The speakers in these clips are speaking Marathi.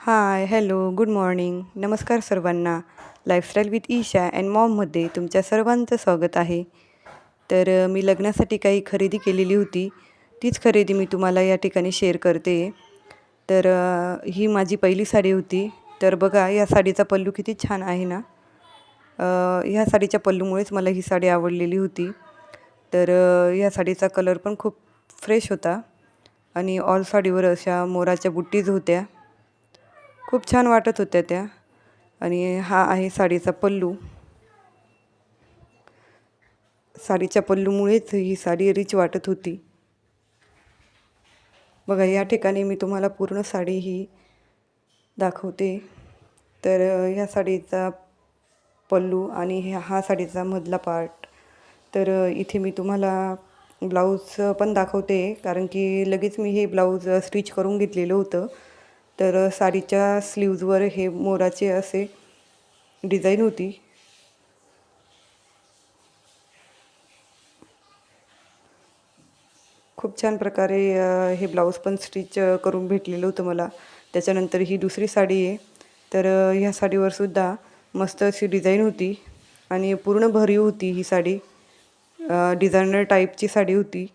हाय हॅलो गुड मॉर्निंग नमस्कार सर्वांना. लाईफस्टाईल विथ ईशा अँड मॉममध्ये तुमच्या सर्वांचं स्वागत आहे. तर मी लग्नासाठी काही खरेदी केलेली होती. तीच खरेदी मी तुम्हाला या ठिकाणी शेअर करते. तर ही माझी पहिली साडी होती. तर बघा या साडीचा पल्लू किती छान आहे ना. ह्या साडीच्या पल्लूमुळेच मला ही साडी आवडलेली होती. तर ह्या साडीचा कलर पण खूप फ्रेश होता. आणि ऑल साडीवर अशा मोराच्या बुट्टीज होत्या. खूप छान वाटत होत्या त्या. आणि हा आहे साडीचा पल्लू. साडीच्या पल्लूमुळेच ही साडी रिच वाटत होती. बघा या ठिकाणी मी तुम्हाला पूर्ण साडी ही दाखवते. तर ह्या साडीचा पल्लू आणि ह्या हा साडीचा मधला पार्ट तर इथे मी तुम्हाला ब्लाऊज पण दाखवते कारण की लगेच मी हे ब्लाऊज स्टिच करून घेतलेलं होतं. तर साडीच्या स्लीव्जवर हे मोराचे असे डिझाईन होती. खूप छान प्रकारे हे ब्लाऊज पण स्टिच करून भेटलेलं होतं मला. त्याच्यानंतर ही दुसरी साडी आहे. तर ह्या साडीवर सुद्धा मस्त अशी डिझाईन होती आणि पूर्ण भरीव होती ही साडी. डिझायनर टाईपची साडी होती.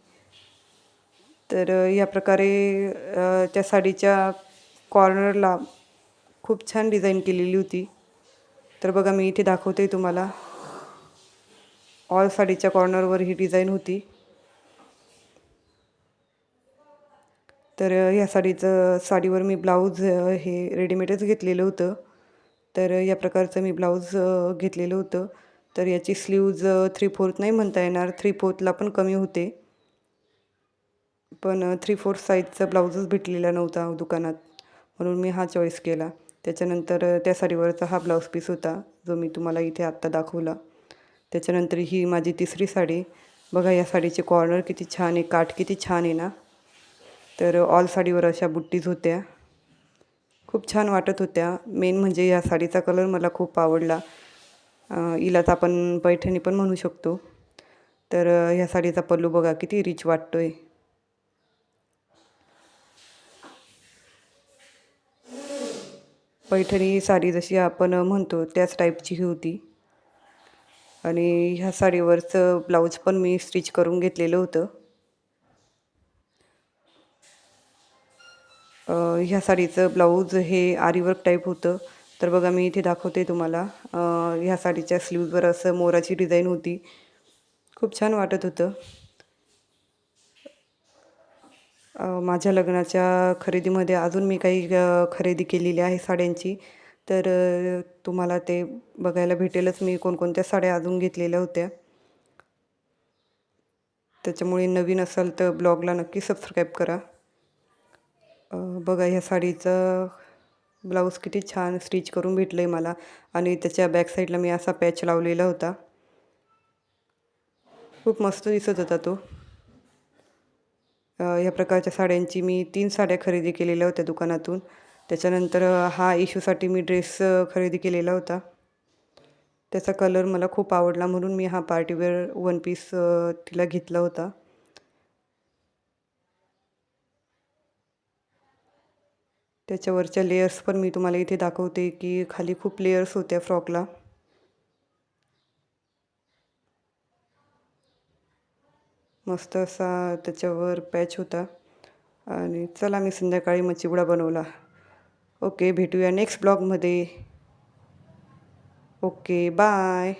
तर या प्रकारे त्या साडीच्या कॉर्नरला खूप छान डिझाईन केलेली होती. तर बघा मी इथे दाखवते तुम्हाला. ऑल साडीच्या कॉर्नरवर ही डिझाईन होती. तर ह्या साडीचं साडीवर मी ब्लाऊज हे रेडीमेडच घेतलेलं होतं. तर या प्रकारचं मी ब्लाऊज घेतलेलं होतं. तर याची स्लीव्ज थ्री फोर्थ नाही म्हणता येणार. थ्री फोर्थला पण कमी होते. पण थ्री फोर्थ साईजचा ब्लाऊजच भेटलेला नव्हता दुकानात. म्हणून मी हा चॉईस केला. त्याच्यानंतर त्या साडीवरचा हा ब्लाऊज पीस होता जो मी तुम्हाला इथे आत्ता दाखवला. त्याच्यानंतर ही माझी तिसरी साडी. बघा या साडीचे कॉर्नर किती छान आहे काठ किती छान आहे ना? तर ऑल साडीवर अशा बुट्टीज होत्या. खूप छान वाटत होत्या. मेन म्हणजे या साडीचा कलर मला खूप आवडला. इलाच आपण पैठणी पण म्हणू शकतो. तर ह्या साडीचा पल्लू बघा किती रिच वाटतो आहे पैठणी साडी जशी आपण म्हणतो त्याच टाईपची ही होती. आणि ह्या साडीवरचं ब्लाऊज पण मी स्टिच करून घेतलेलं होतं. ह्या साडीचं ब्लाऊज हे आरीवर्क टाईप होतं. तर बघा मी इथे दाखवते तुम्हाला. ह्या साडीच्या स्लीव्जवर असं मोराची डिझाईन होती. खूप छान वाटत होतं. माझ्या लग्नाच्या खरेदीमध्ये अजून मी काही खरेदी केलेली आहे साड्यांची. तर तुम्हाला ते बघायला भेटेलच. मी कोणकोणत्या साड्या अजून घेतलेल्या होत्या. त्याच्यामुळे नवीन असाल तर ब्लॉगला नक्की सबस्क्राईब करा. बघा ह्या साडीचं ब्लाऊज किती छान स्टिच करून भेटलं आहे मला. आणि त्याच्या बॅक साईडला मी असा पॅच लावलेला होता. खूप मस्त दिसत होता तो. ह्या प्रकारच्या साड्यांची मी तीन साड्या खरेदी केलेल्या होत्या दुकानातून. त्याच्यानंतर हा इशूसाठी मी ड्रेस खरेदी केलेला होता. त्याचा कलर मला खूप आवडला म्हणून मी हा पार्टीवेअर वन पीस तिला घेतला होता. त्याच्यावरच्या लेयर्स पण मी तुम्हाला इथे दाखवते की खाली खूप लेयर्स होत्या फ्रॉकला मस्त असा त्याच्यावर पॅच होता. आणि चला मी संध्याकाळी मग चिवडा बनवला. ओके भेटूया नेक्स्ट ब्लॉगमध्ये ओके बाय